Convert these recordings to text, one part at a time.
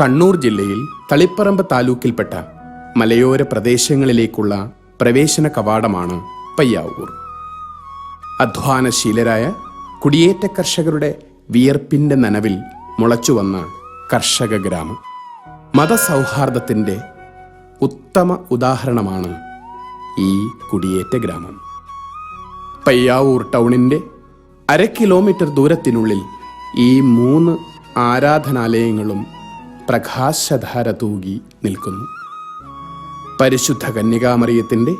കണ്ണൂർ ജില്ലയിൽ തളിപ്പറമ്പ് താലൂക്കിൽപ്പെട്ട മലയോര പ്രദേശങ്ങളിലേക്കുള്ള പ്രവേശന കവാടമാണ് പയ്യാവൂർ. അധ്വാനശീലരായ കുടിയേറ്റ കർഷകരുടെ വിയർപ്പിന്റെ നനവിൽ മുളച്ചുവന്ന കർഷക ഗ്രാമം. മതസൗഹാർദ്ദത്തിന്റെ ഉത്തമ ഉദാഹരണമാണ് ഈ കുടിയേറ്റ ഗ്രാമം. പയ്യാവൂർ ടൗണിന്റെ അര കിലോമീറ്റർ ദൂരത്തിനുള്ളിൽ ഈ മൂന്ന് ആരാധനാലയങ്ങളും പ്രകാശധാര തൂകി നിൽക്കുന്നു. പരിശുദ്ധ കന്യകാമറിയത്തിന്റെ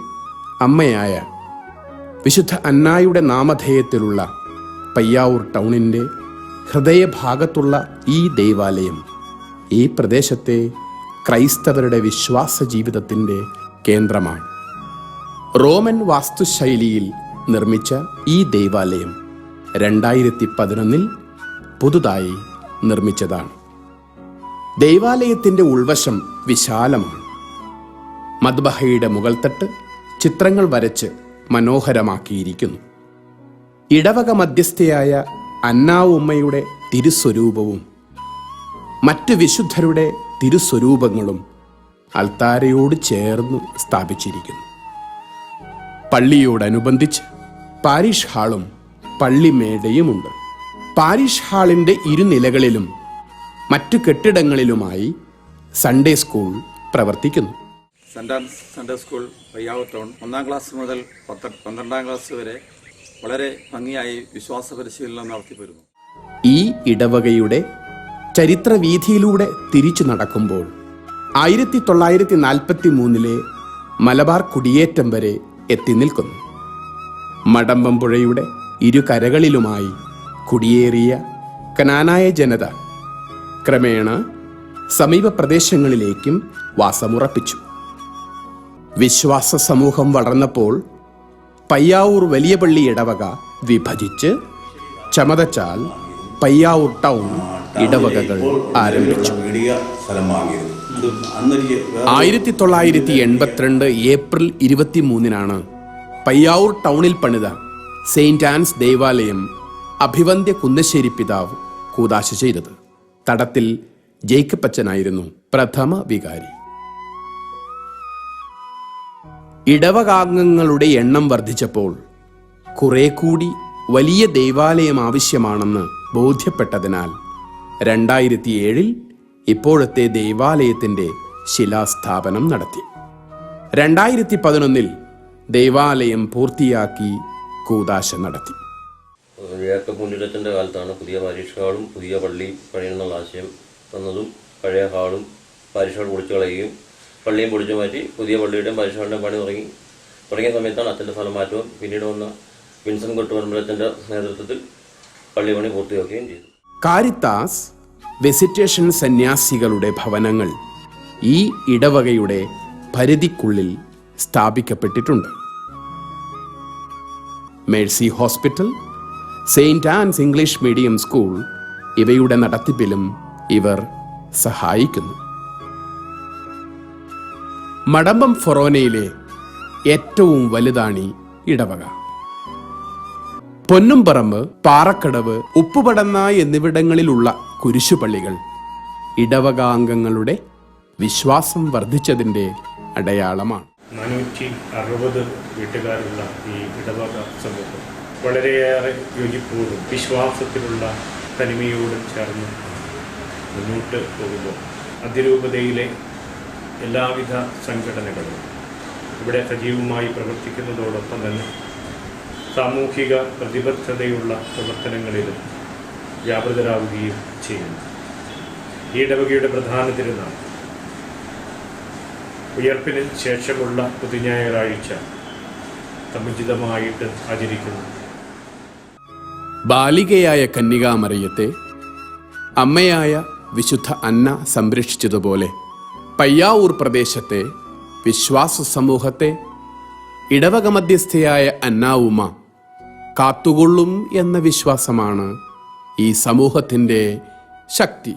അമ്മയായ വിശുദ്ധ അന്നായുടെ നാമധേയത്തിലുള്ള പയ്യാവൂർ ടൗണിന്റെ ഹൃദയഭാഗത്തുള്ള ഈ ദൈവാലയം ഈ പ്രദേശത്തെ ക്രൈസ്തവരുടെ വിശ്വാസ ജീവിതത്തിന്റെ കേന്ദ്രമാണ്. റോമൻ വാസ്തുശൈലിയിൽ നിർമ്മിച്ച ഈ ദൈവാലയം രണ്ടായിരത്തി പതിനൊന്നിൽ പുതുതായി നിർമ്മിച്ചതാണ്. ദൈവാലയത്തിന്റെ ഉൾവശം വിശാലമാണ്. മദ്ബഹയുടെ മുകൾത്തട്ട് ചിത്രങ്ങൾ വരച്ച് മനോഹരമാക്കിയിരിക്കുന്നു. ഇടവക മധ്യസ്ഥയായ അന്നാവുമ്മയുടെ തിരുസ്വരൂപവും മറ്റു വിശുദ്ധരുടെ തിരുസ്വരൂപങ്ങളും അൽത്താരയോട് ചേർന്ന് സ്ഥാപിച്ചിരിക്കുന്നു. പള്ളിയോടനുബന്ധിച്ച് പാരിഷ് ഹാളും പള്ളിമേടയുമുണ്ട്. പാരിഷ് ഹാളിന്റെ ഇരുനിലകളിലും മറ്റു കെട്ടിടങ്ങളിലുമായി സൺഡേ സ്കൂൾ പ്രവർത്തിക്കുന്നു. Saint Ann's central school Payyavoor town ഒന്നാം ക്ലാസ് മുതൽ പത്ത് പന്ത്രണ്ടാം ക്ലാസ് വരെ വളരെ ഭംഗിയായി വിശ്വാസ പരിശീലനം നടത്തിപ്പോരുന്നു ഈ ഇടവകയുടെ ചരിത്രവീഥിയിലൂടെ തിരിച്ചു നടക്കുമ്പോൾ ആയിരത്തി തൊള്ളായിരത്തി നാൽപ്പത്തി മൂന്നിലെ മലബാർ കുടിയേറ്റം വരെ എത്തി നിൽക്കുന്നു. മടമ്പം പുഴയുടെ ഇരുകരകളിലുമായി കുടിയേറിയ കനാനായ ജനത ക്രമേണ സമീപ പ്രദേശങ്ങളിലേക്കും വാസമുറപ്പിച്ചു. വിശ്വാസ സമൂഹം വളർന്നപ്പോൾ പയ്യാവൂർ വലിയ പള്ളി ഇടവക വിഭജിച്ച് ചമതച്ചാൽ പയ്യാവൂർ ടൗൺ ഇടവകകൾ ആരംഭിച്ചു. ആയിരത്തി തൊള്ളായിരത്തി എൺപത്തിരണ്ട് ഏപ്രിൽ ഇരുപത്തിമൂന്നിനാണ് പയ്യാവൂർ ടൗണിൽ പണിത സെയിന്റ് ആൻസ് ദേവാലയം അഭിവന്ദ്യ കുന്നശ്ശേരി പിതാവ് കൂതാശ ചെയ്തത്. തടത്തിൽ ജേക്കപ്പച്ചനായിരുന്നു പ്രഥമ വികാരി. ഇടവകാംഗങ്ങളുടെ എണ്ണം വർദ്ധിച്ചപ്പോൾ കുറെ കൂടി വലിയ ദേവാലയം ആവശ്യമാണെന്ന് ബോധ്യപ്പെട്ടതിനാൽ രണ്ടായിരത്തി ഏഴിൽ ഇപ്പോഴത്തെ ദേവാലയത്തിന്റെ ശിലാസ്ഥാപനം നടത്തി. രണ്ടായിരത്തി പതിനൊന്നിൽ ദൈവാലയം പൂർത്തിയാക്കി കൂതാശ നടത്തി. ജേക്കബ് മുണ്ടിടത്തിന്റെ കാലത്താണ് പുതിയ പാരീഷ് ഹാളും പുതിയ പള്ളിയും പണിയണമെന്നുള്ള ആശയം വന്നതും പഴയ ഹാളും പാരീഷ് ഹാൾ പൊളിച്ചു കളയുകയും പള്ളിയും പൊളിച്ചു മാറ്റി പുതിയ പള്ളിയുടെയും പാരീഷ് ഹാളിന്റെയും പണി തുടങ്ങി. തുടങ്ങിയ സമയത്താണ് അച്ഛന്റെ സ്ഥലം മാറ്റവും. പിന്നീട് വന്ന വിൻസൻ കൊട്ടുപറമ്പലത്തിന്റെ നേതൃത്വത്തിൽ പള്ളി പണി പൂർത്തിയാക്കുകയും ചെയ്തു. കാരിത്താസ് വെസിറ്റേഷൻ സന്യാസികളുടെ ഭവനങ്ങൾ ഈ ഇടവകയുടെ പരിധിക്കുള്ളിൽ സ്ഥാപിക്കപ്പെട്ടിട്ടുണ്ട്. Mercy hospital saint Ann's English medium school ഇവയുടെ നടത്തിപ്പിലും ഇവർ സഹായിക്കുന്നു. മടമ്പം ഫൊറോനയിലെ ഏറ്റവും വലുതാണി ഇടവക. പൊന്നുംപറമ്പ് പാറക്കടവ് ഉപ്പുപടന്ന എന്നിവിടങ്ങളിലുള്ള കുരിശുപള്ളികൾ ഇടവകാംഗങ്ങളുടെ വിശ്വാസം വർദ്ധിച്ചതിന്റെ അടയാളമാണ്. നാനൂറ്റി അറുപത് വീട്ടുകാരുള്ള ഈ ഇടവക സമൂഹം. വളരെയേറെ യോജിപ്പോടും വിശ്വാസത്തിലുള്ള തനിമയോടും ചേർന്ന് മുന്നോട്ട് പോകുമ്പോൾ അതിരൂപതയിലെ എല്ലാവിധ സംഘടനകളും ഇവിടെ സജീവമായി പ്രവർത്തിക്കുന്നതോടൊപ്പം തന്നെ സാമൂഹിക പ്രതിബദ്ധതയുള്ള പ്രവർത്തനങ്ങളിലും വ്യാപൃതരാവുകയും ചെയ്യുന്നു. ഈ ഇടവകയുടെ പ്രധാന തിരുനാൾ. ഉയർപ്പിന് ശേഷമുള്ള പുതുഞായറാഴ്ച സമുചിതമായിട്ട് ആചരിക്കുന്നു. ബാലികയായ കന്യകാമറിയത്തെ അമ്മയായ വിശുദ്ധ അന്ന സംരക്ഷിച്ചതുപോലെ പയ്യാവൂർ പ്രദേശത്തെ വിശ്വാസ സമൂഹത്തെ ഇടവക മധ്യസ്ഥയായ അന്നാവുമ കാത്തുകൊള്ളും എന്ന വിശ്വാസമാണ് ഈ സമൂഹത്തിന്റെ ശക്തി.